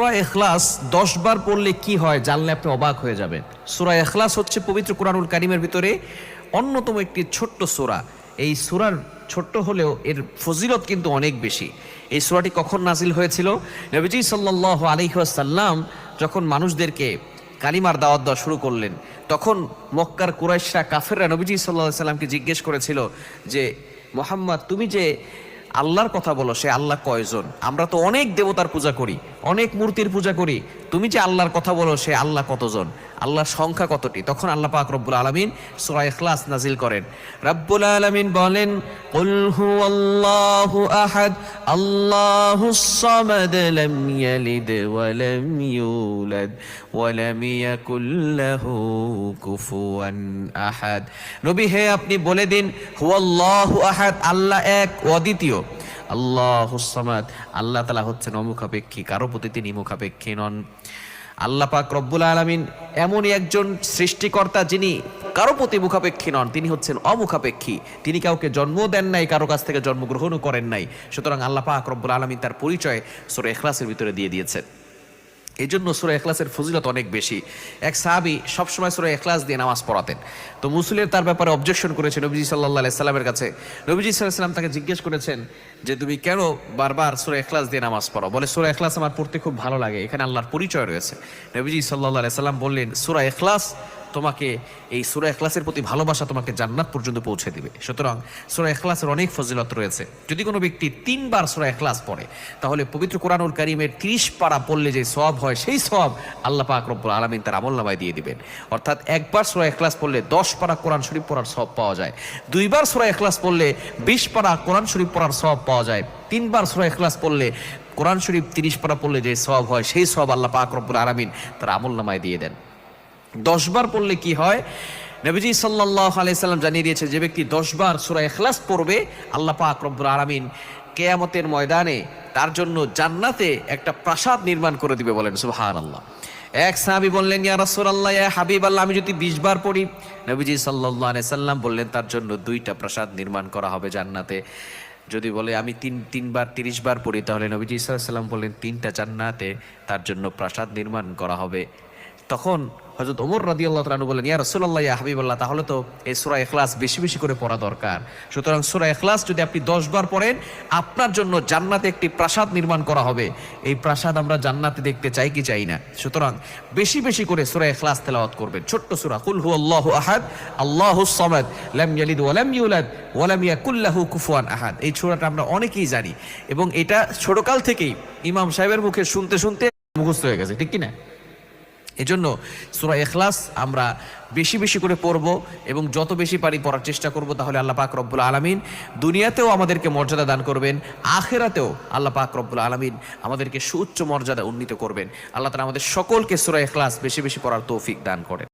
সুরা এখলাস দশ বার পড়লে কি হয় জানলে আপনি অবাক হয়ে যাবেন। সুরা এখলাস হচ্ছে পবিত্র কোরআনুল কারিমের ভিতরে অন্যতম একটি ছোট্ট সুরা। এই সুরার ছোট্ট হলেও এর ফজিলত কিন্তু অনেক বেশি। এই সুরাটি কখন নাজিল হয়েছিল? নবীজি সাল্লাহ আলহিহাসাল্লাম যখন মানুষদেরকে কালিমার দাওয়াত দেওয়া শুরু করলেন, তখন মক্কার কুরাইশরা, কাফেররা নবীজি সাল্লাহ সাল্লামকে জিজ্ঞেস করেছিল যে, মোহাম্মদ, তুমি যে আল্লাহর কথা বলো, সে আল্লাহ কয়জন? আমরা তো অনেক দেবতার পূজা করি, অনেক মূর্তির পূজা করি। তুমি যে আল্লাহর কথা বলো, সে আল্লাহ কতজন? আল্লাহর সংখ্যা কতটি তখন আল্লাহ পাক রব্বুল আলমিন সুরা ইখলাস নাজিল করেন রব্বুল আলমিন বলেন قل هو الله أحد الله الصمد لم يلد ولم يولد ولم يكن له كفوا أحد নবী হে আপনি বলে দিন হুয়াল্লাহু আহাদ আল্লাহ এক অদ্বিতীয় আল্লাহ সামাদ আল্লাহ তালা হচ্ছেন অমুখাপেক্ষী কারো প্রতি তিনি মুখাপেক্ষী নন আল্লাহ পাক রব্বুল আলমিন এমনই একজন সৃষ্টিকর্তা যিনি কারও প্রতি মুখাপেক্ষী নন, তিনি হচ্ছেন অমুখাপেক্ষী। তিনি কাউকে জন্ম দেন নাই, কারও কাছ থেকে জন্মগ্রহণও করেন নাই। সুতরাং আল্লাহ পাক রব্বুল আলমিন তার পরিচয় সোরে এখলাসের ভিতরে দিয়ে দিয়েছেন। এই জন্য সুরা এখলাসের ফজিলত অনেক বেশি। এক সাহাবি সবসময় সুরা এখলাস দিয়ে নামাজ পড়াতেন। তো মুসুলের তার ব্যাপারে অবজেকশন করেছে নবীজি সাল্লাহ সাল্লামের কাছে। নবীজি সাল্লাম তাকে জিজ্ঞেস করেছেন যে, তুমি কেন বারবার সুরা এখলাস দিয়ে নামাজ পড়ো? বলে, সুরা এখলাস আমার পড়তে খুব ভালো লাগে। এখানে আল্লাহর পরিচয় রয়েছে। নবীজি সাল্লাহ সাল্লাম বললেন, সুরা এখলাস তোমাকে এই সুরা এখলাসের প্রতি ভালোবাসা তোমাকে জান্নাত পর্যন্ত পৌঁছে দিবে। সুতরাং সুরা এখলাসের অনেক ফজিলত রয়েছে। যদি কোনো ব্যক্তি তিনবার সুরা এখলাস পড়ে, তাহলে পবিত্র কোরআনুল কারিমের ত্রিশ পারা পড়লে যে সব হয়, সেই সব আল্লাহ পাক রব্বুল আলমিন তার আমল নামায় দিয়ে দিবেন। অর্থাৎ একবার সুরা এখলাস পড়লে দশ পারা কোরআন শরীফ পড়ার সব পাওয়া যায়। দুইবার সুরা এখলাস পড়লে বিশ পাড়া কোরআন শরীফ পড়ার সব পাওয়া যায়। তিনবার সুরা এখলাস পড়লে কোরআন শরীফ তিরিশ পারা পড়লে যে সব হয়, সেই সব আল্লাহ পাক রব্বুল আলমিন তার আমল নামায় দিয়ে দেন। দশবার পড়লে কি হয়? নবীজি সাল্লাহ আলাইসাল্লাম জানিয়ে দিয়েছে, যে ব্যক্তি দশবার সুরা এখলাস পড়বে, আল্লাহ পাক রব্বুল আলমিন কেয়ামতের ময়দানে তার জন্য জান্নাতে একটা প্রাসাদ নির্মাণ করে দিবে বলেন সুহান আল্লাহ এক সাহাবি বললেন, ইয়া রাসূলুল্লাহ, ইয়া হাবিব আল্লাহ আমি যদি 20 বার পড়ি? নবীজি আলাইহি সাল্লাম বললেন, তার জন্য দুইটা প্রাসাদ নির্মাণ করা হবে জান্নাতে। যদি বলে, আমি তিন, তিনবার তিরিশ বার পড়ি, তাহলে নবীজি সাল্লাম বললেন, তিনটা জান্নাতে তার জন্য প্রাসাদ নির্মাণ করা হবে। তখন হজরত ওমর রাদি আল্লাহ তালু বলেন, ইয়া রসুল্লাহ ইয়া হাবিবাল্লাহ, তাহলে তো এই সুরা এখলাস বেশি বেশি করে পড়া দরকার। সুতরাং সুরা এখলাস যদি আপনি দশ বার পড়েন, আপনার জন্য জান্নাতে একটি প্রাসাদ নির্মাণ করা হবে। এই প্রাসাদ আমরা জান্নাতে দেখতে চাই কি চাই না। সুতরাং বেশি বেশি করে সুরা এখলাস তেলাওয়াত করবেন। ছোট্ট সুরা, কুল হু আল্লাহ আহাদ আল্লাহ সামাদ, লাম ইয়ালিদ ওয়ালাম ইউলাদ ওয়ালাম ইয়াকুল্লাহু কুফুয়ান আহাদ। এই সূরাটা আমরা অনেকেই জানি এবং এটা ছোটকাল থেকেই ইমাম সাহেবের মুখে শুনতে শুনতে মুখস্থ হয়ে গেছে, ঠিক কি না? এজন্য সুরা এখলাস আমরা বেশি বেশি করে পড়ব এবং যত বেশি পারি পড়ার চেষ্টা করব, তাহলে আল্লাহ পাক রব্বুল আলমিন দুনিয়াতেও আমাদেরকে মর্যাদা দান করবেন, আখেরাতেও আল্লাহ পাক রব্বুল আলমিন আমাদেরকে সুচ্চ মর্যাদা উন্নীত করবেন। আল্লাহ তালা আমাদের সকলকে সুরা এখলাস বেশি বেশি পড়ার তৌফিক দান করেন।